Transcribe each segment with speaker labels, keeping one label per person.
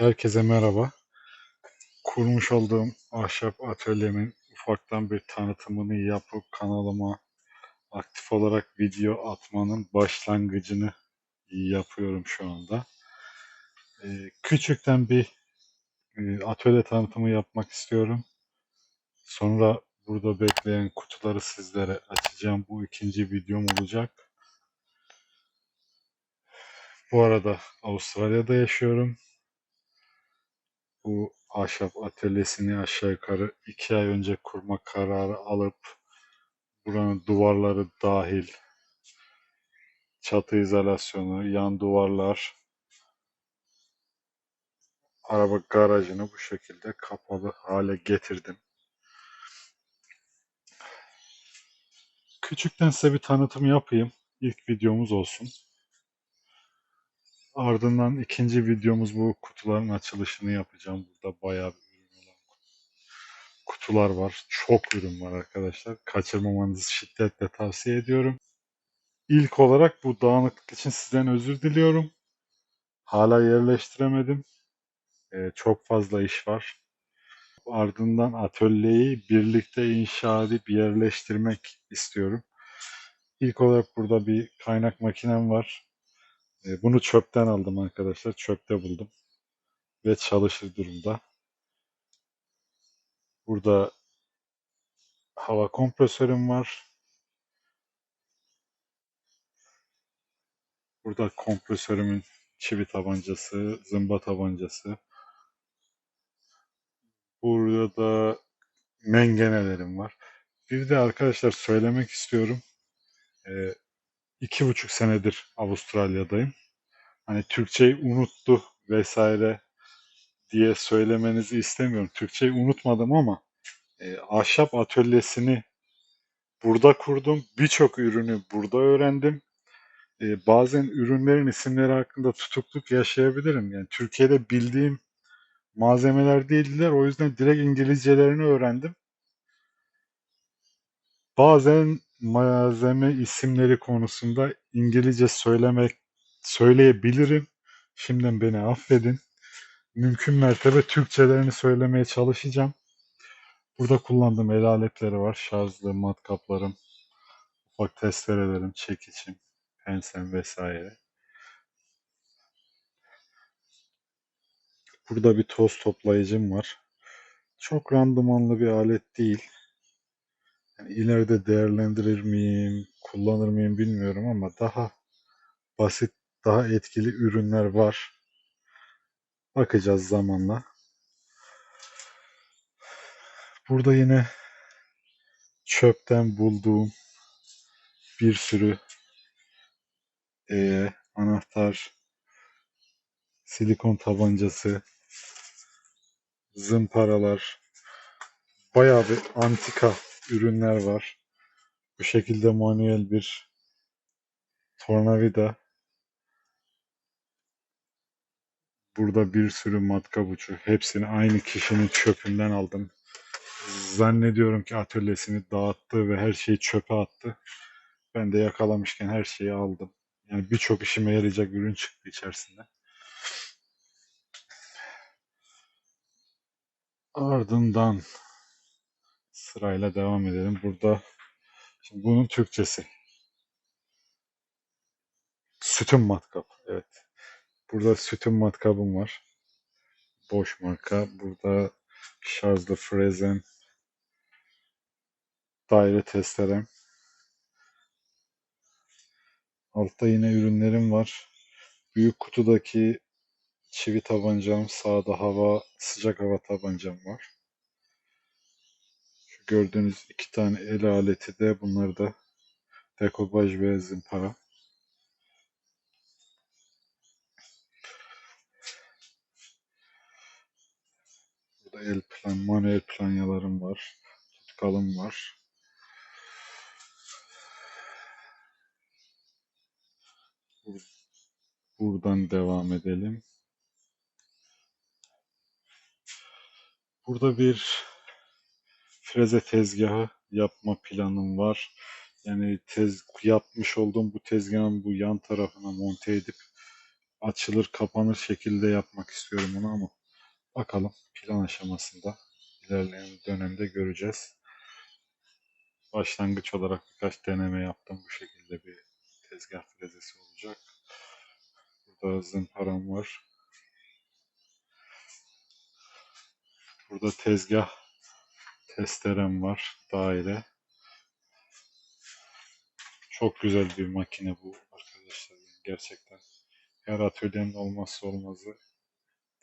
Speaker 1: Herkese merhaba. Kurmuş olduğum ahşap atölyemin ufaktan bir tanıtımını yapıp kanalıma aktif olarak video atmanın başlangıcını yapıyorum şu anda. Ee, küçükten bir e, atölye tanıtımı yapmak istiyorum. Sonra burada bekleyen kutuları sizlere açacağım. Bu ikinci videom olacak. Bu arada Avustralya'da yaşıyorum. Bu ahşap atölyesini aşağı yukarı iki ay önce kurma kararı alıp buranın duvarları dahil çatı izolasyonu, yan duvarlar, araba garajını bu şekilde kapalı hale getirdim. Küçükten size bir tanıtım yapayım. İlk videomuz olsun. Ardından ikinci videomuz bu kutuların açılışını yapacağım. Burada bayağı bir ürün olan kutular var. Çok ürün var arkadaşlar. Kaçırmamanızı şiddetle tavsiye ediyorum. İlk olarak bu dağınıklık için sizden özür diliyorum. Hala yerleştiremedim. Ee, çok fazla iş var. Ardından atölyeyi birlikte inşa edip yerleştirmek istiyorum. İlk olarak burada bir kaynak makinem var. Ee, bunu çöpten aldım arkadaşlar. Çöpte buldum. Ve çalışır durumda. Burada hava kompresörüm var. Burada kompresörümün çivi tabancası, zımba tabancası. Burada da mengenelerim var. Bir de arkadaşlar söylemek istiyorum. Ee, iki buçuk senedir Avustralya'dayım. Hani Türkçeyi unuttu vesaire diye söylemenizi istemiyorum. Türkçeyi unutmadım ama e, ahşap atölyesini burada kurdum. Birçok ürünü burada öğrendim. E, bazen ürünlerin isimleri hakkında tutukluk yaşayabilirim. Yani Türkiye'de bildiğim malzemeler değildiler. O yüzden direkt İngilizcelerini öğrendim. Bazen malzeme isimleri konusunda İngilizce söylemek söyleyebilirim. Şimdiden beni affedin. Mümkün mertebe Türkçelerini söylemeye çalışacağım. Burada kullandığım el aletleri var. Şarjlı matkaplarım, ufak testerelerim, çekiçim, pensem vesaire. Burada bir toz toplayıcım var. Çok randımanlı bir alet değil. Yani ileride değerlendirir miyim, kullanır mıyım bilmiyorum ama daha basit, daha etkili ürünler var. Bakacağız zamanla. Burada yine çöpten bulduğum bir sürü e, anahtar, silikon tabancası, zımparalar, bayağı bir antika ürünler var. Bu şekilde manuel bir tornavida. Burada bir sürü matkap uçu. Hepsini aynı kişinin çöpünden aldım. Zannediyorum ki atölyesini dağıttı ve her şeyi çöpe attı. Ben de yakalamışken her şeyi aldım. Yani birçok işime yarayacak ürün çıktı içerisinde. Ardından sırayla devam edelim. Burada şimdi bunun Türkçesi. Sütun matkap. Evet. Burada sütun matkabım var. Boş marka. Burada şarjlı frezen. Daire testerem. Altta yine ürünlerim var. Büyük kutudaki çivi tabancam, sağda hava, sıcak hava tabancam var. Gördüğünüz iki tane el aleti de bunlar da dekopaj ve zımpara. Burada el plan, manuel planyalarım var. Tutkalım var. Buradan devam edelim. Burada bir freze tezgahı yapma planım var. Yani tez yapmış olduğum bu tezgahın bu yan tarafına monte edip açılır kapanır şekilde yapmak istiyorum bunu ama bakalım plan aşamasında ilerleyen dönemde göreceğiz. Başlangıç olarak birkaç deneme yaptım. Bu şekilde bir tezgah frezesi olacak. Burada zımparam var. Burada tezgah testerem var. Daire. Çok güzel bir makine bu arkadaşlar. Gerçekten her atölyenin olmazsa olmazı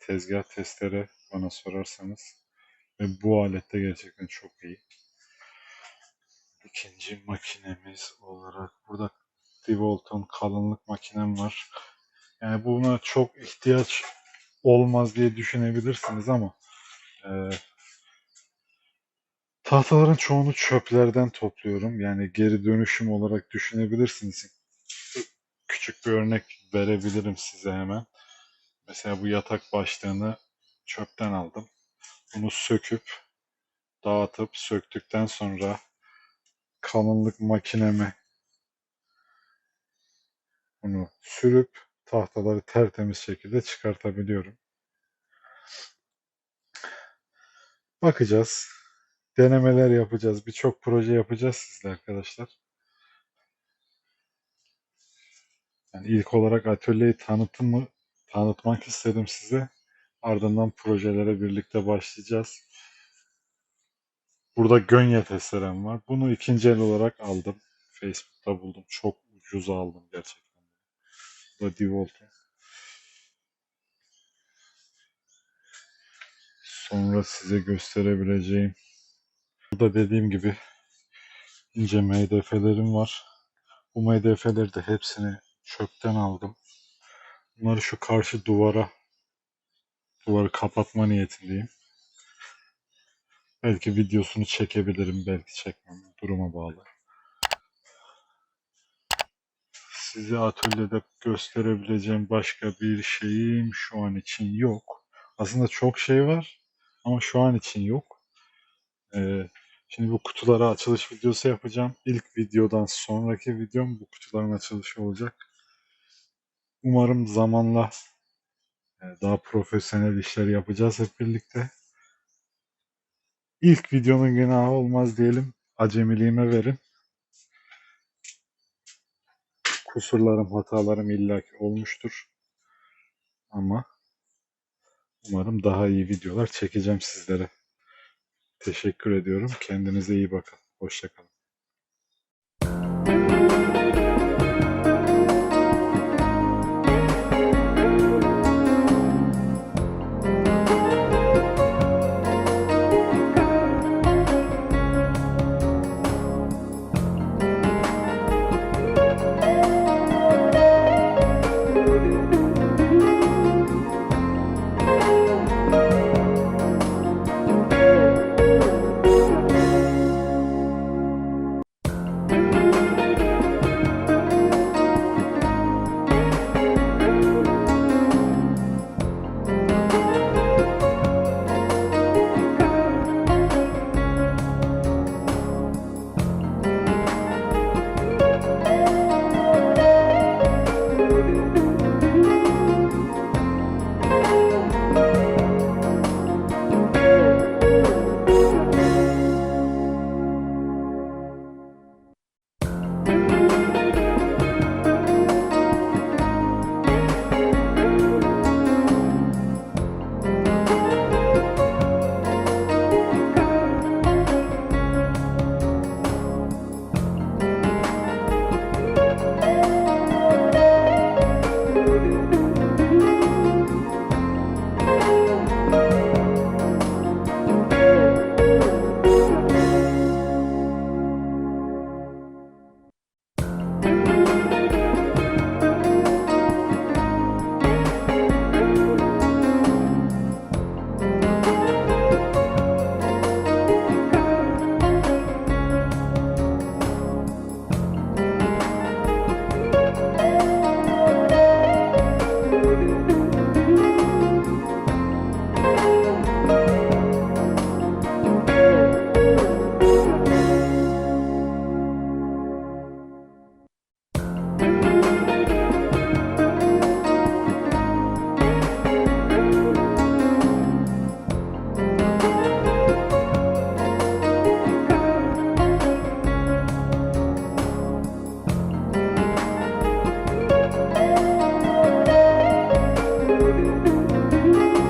Speaker 1: tezgah testere bana sorarsanız. Ve bu alette gerçekten çok iyi. İkinci makinemiz olarak burada Devolt'un kalınlık makinem var. Yani buna çok ihtiyaç olmaz diye düşünebilirsiniz ama e, tahtaların çoğunu çöplerden topluyorum. Yani geri dönüşüm olarak düşünebilirsiniz. Küçük bir örnek verebilirim size hemen. Mesela bu yatak başlığını çöpten aldım. Bunu söküp dağıtıp söktükten sonra kalınlık makineme bunu sürüp tahtaları tertemiz şekilde çıkartabiliyorum. Bakacağız. Denemeler yapacağız. Birçok proje yapacağız sizle arkadaşlar. Yani ilk olarak atölyeyi tanıtımı tanıtmak istedim size. Ardından projelere birlikte başlayacağız. Burada Gönye testerem var. Bunu ikinci el olarak aldım. Facebook'ta buldum. Çok ucuza aldım gerçekten. Bu da Devolt'un. Sonra size gösterebileceğim. Burada dediğim gibi ince MDF'lerim var. Bu MDF'leri de hepsini çöpten aldım. Bunları şu karşı duvara duvarı kapatma niyetindeyim. Belki videosunu çekebilirim, belki çekmem. Duruma bağlı. Size atölyede gösterebileceğim başka bir şeyim şu an için yok. Aslında çok şey var ama şu an için yok. Ee, şimdi bu kutulara açılış videosu yapacağım. İlk videodan sonraki videom bu kutuların açılışı olacak. Umarım zamanla daha profesyonel işler yapacağız hep birlikte. İlk videonun günahı olmaz diyelim. Acemiliğime verin. Kusurlarım, hatalarım illaki olmuştur. Ama umarım daha iyi videolar çekeceğim sizlere. Teşekkür ediyorum. Kendinize iyi bakın. Hoşçakalın.